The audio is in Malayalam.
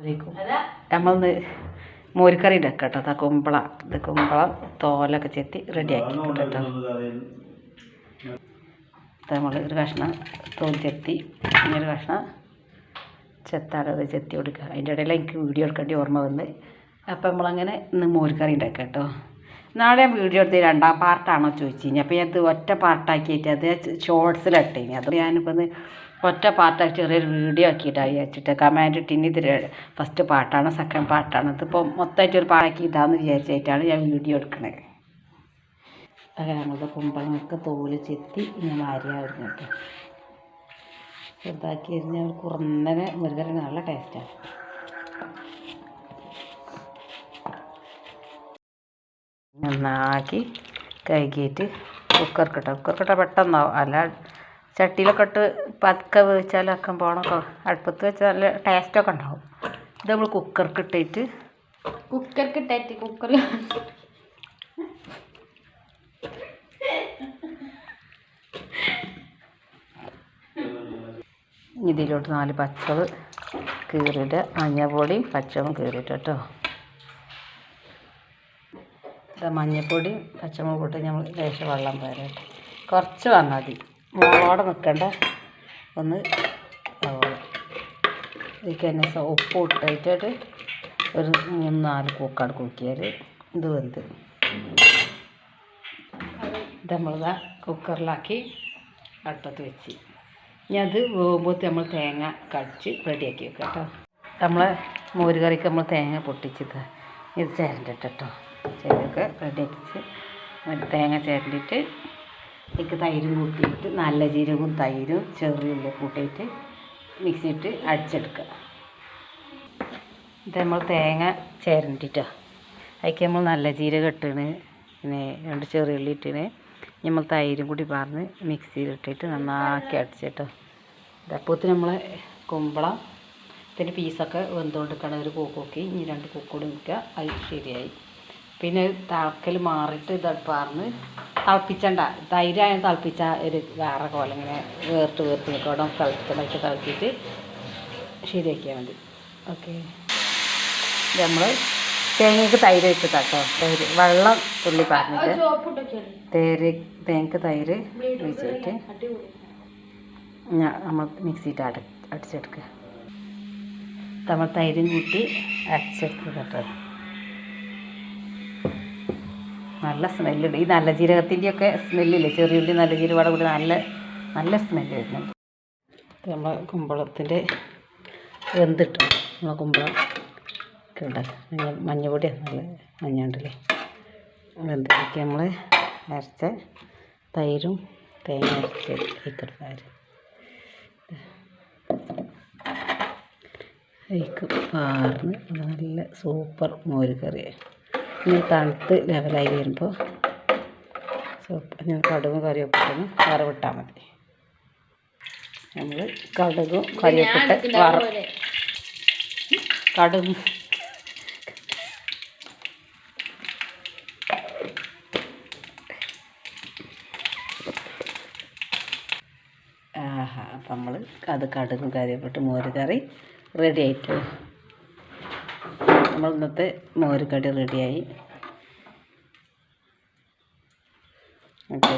നമ്മളൊന്ന് മോരിക്കറി ഉണ്ടാക്കാം കേട്ടോ അതാ കുമ്പള. ഇത് കുമ്പളം തോലൊക്കെ ചെത്തി റെഡിയാക്കി കേട്ടോ നമ്മൾ ഒരു കഷ്ണം തോൽ ചെത്തി പിന്നെ ഒരു കഷ്ണം ചെത്താതെ അത് ചെത്തി കൊടുക്കുക. അതിന്റെ ഇടയിൽ എനിക്ക് വീഡിയോ എടുക്കേണ്ടി ഓർമ്മ വന്ന്. അപ്പോൾ നമ്മളങ്ങനെ ഇന്ന് മോരിക്കറി ഉണ്ടാക്കാം കേട്ടോ നാളെ ഞാൻ വീഡിയോ എടുത്ത് രണ്ടാം പാർട്ടാണോ ചോദിച്ചു കഴിഞ്ഞാൽ അപ്പോൾ ഞാൻ ഒറ്റ പാർട്ടാക്കിയിട്ട് അത് ഷോർട്സിലിട്ടേനി അത് ഞാനിപ്പോൾ ഒന്ന് ഒറ്റ പാർട്ടാക്കി ചെറിയൊരു വീഡിയോ ആക്കിയിട്ടാണ് വിചാരിച്ചിട്ട് കമാൻഡ് ഇട്ടിന് ഫസ്റ്റ് പാട്ടാണ് സെക്കൻഡ് പാട്ടാണ്. ഇതിപ്പോൾ മൊത്തമായിട്ട് ഒരു പാട്ടാക്കി ഇതാന്ന് വിചാരിച്ചിട്ടാണ് ഞാൻ വീഡിയോ എടുക്കുന്നത് അങ്ങനെ നമ്മുടെ കുമ്പളങ്ങൾക്ക് തോൽ ചെത്തി ഇങ്ങനെ അരിയായിരുന്നു ചെറുതാക്കി ചെറുതാക്കി അരിഞ്ഞ കുറന്നനെ മുരുകര നല്ല ടേസ്റ്റാണ് നന്നാക്കി കഴുകിയിട്ട് കുക്കർക്കിട്ട കുക്കർക്കിട്ട പെട്ടെന്നാവും അല്ല ചട്ടിയിലൊക്കെ ഇട്ട് പതുക്കെ വേവിച്ചാലൊക്കെ പോകണം അടുപ്പത്ത് വെച്ചാൽ നല്ല ടേസ്റ്റൊക്കെ ഉണ്ടാവും. ഇത് നമ്മൾ കുക്കർക്ക് ഇട്ടിട്ട്. കുക്കർക്ക് ഇട്ടായിട്ട് കുക്കറിൽ ഇതിലോട്ട് നാല് പച്ചവ് കീറിയിട്ട് മഞ്ഞപ്പൊടിയും പച്ചവും കീറിയിട്ട് കേട്ടോ. മഞ്ഞപ്പൊടിയും മഞ്ഞൾപ്പൊടി പച്ചമുളക് ഇട്ട് നമ്മൾ ലേശം വെള്ളം പോരാ കുറച്ച് വന്നാൽ മതി. മുളകോടെ നിൽക്കണ്ട ഒന്ന് ഇതിലേക്ക് തന്നെ ഉപ്പ് ഇട്ടിട്ട് ഒരു മൂന്ന് നാല് കൂക്കാട് കൂക്കിയാൽ ഇത് വെന്ത്. ഇത് നമ്മളിതാ കുക്കറിലാക്കി അടുപ്പത്ത് വെച്ച്. ഇനി അത് വേകുമ്പോൾ നമ്മൾ തേങ്ങ കടിച്ച് റെഡിയാക്കി വെക്കാം കേട്ടോ. നമ്മളെ മോര് കറിക്ക് നമ്മൾ തേങ്ങ പൊട്ടിച്ചത്. ഇത് ചേരണ്ടിട്ട് കേട്ടോ. ചേരൊക്കെ റെഡിയാക്കിച്ച് ഒരു തേങ്ങ ചേരണ്ടിട്ട് എനിക്ക് തൈരും കൂട്ടിയിട്ട് നല്ല ജീരകവും തൈരും ചെറിയുള്ളി കൂട്ടിയിട്ട് മിക്സിയിട്ട് അടിച്ചെടുക്കുക. ഇത് നമ്മൾ തേങ്ങ ചേരണ്ടിട്ടോ. അതിക്ക് നമ്മൾ നല്ല ജീരകം ഇട്ടിന് പിന്നെ രണ്ട് ചെറിയുള്ളി ഇട്ടിന് നമ്മൾ തൈരും കൂടി പറഞ്ഞ് മിക്സിയിലിട്ടിട്ട് നന്നാക്കി അടിച്ചിട്ടോ. ഇതപ്പോഴത്തിന് നമ്മൾ കുമ്പളം ഇതിന്റെ പീസൊക്കെ വെന്തുകൊണ്ടിരിക്കണം ഒരു കൂക്കോക്കി. ഇനി രണ്ട് കൂക്കോട് നിൽക്കുക അത് ശരിയായി. പിന്നെ തിളക്കൽ മാറിയിട്ട് ഇത് പറഞ്ഞ് തിളപ്പിച്ചണ്ട. തൈരായാലും തിളപ്പിച്ച ഒരു വേറെ കോലം ഇങ്ങനെ വേർത്ത് വേർത്ത് നിൽക്കും തിളച്ച് തിളപ്പിച്ചിട്ട് തിളപ്പിച്ചിട്ട് ശരിയാക്കിയാൽ മതി. ഓക്കെ. നമ്മൾ തേങ്ങയ്ക്ക് തൈര് വെച്ചിട്ടാട്ടോ തൈര് വെള്ളം തുള്ളി പറഞ്ഞിട്ട് തേര് തേങ്ങക്ക് തൈര് ഞാൻ നമ്മൾ മിക്സിയിട്ട് അട അടിച്ചെടുക്കുക. നമ്മൾ തൈരും കൂട്ടി അടിച്ചെടുത്ത് കേട്ടോ. നല്ല സ്മെല്ലുണ്ട്. ഈ നല്ല ജീരകത്തിന്റെയൊക്കെ സ്മെല്ലില്ലേ? ചെറിയുള്ളി നല്ല ജീരകം കൂടി നല്ല നല്ല സ്മെല്ല് വരുന്നുണ്ട്. നമ്മൾ കുമ്പളത്തിന്റെ വെന്തിട്ടു നമ്മളെ കുമ്പളം ഒക്കെ ഉണ്ട് നിങ്ങൾ മഞ്ഞപ്പൊടിയാണ് നല്ല മഞ്ഞണ്ടല്ലേ നമ്മൾ അരച്ച തൈരും തേങ്ങ അരച്ച് ഇക്കെടുക്കാറ് അതിക്ക് പാർന്ന് നല്ല സൂപ്പർ മോര് കറി ഇനി തണുത്ത് ലെവലായി വരുമ്പോൾ സോപ്പ് ഞാൻ കടുകും കറിവേപ്പിട്ടും വറവിട്ടാൽ മതി. നമ്മൾ കടുകും കറിവേപ്പിട്ട് വറ കടുകും. ആഹാ അപ്പം നമ്മൾ അത് കടുകും കറിവേപ്പിട്ട് മോര് കറി റെഡി ആയിട്ട്? നമ്മൾ ഇന്നത്തെ മോരുകടി റെഡിയായി ഓക്കെ.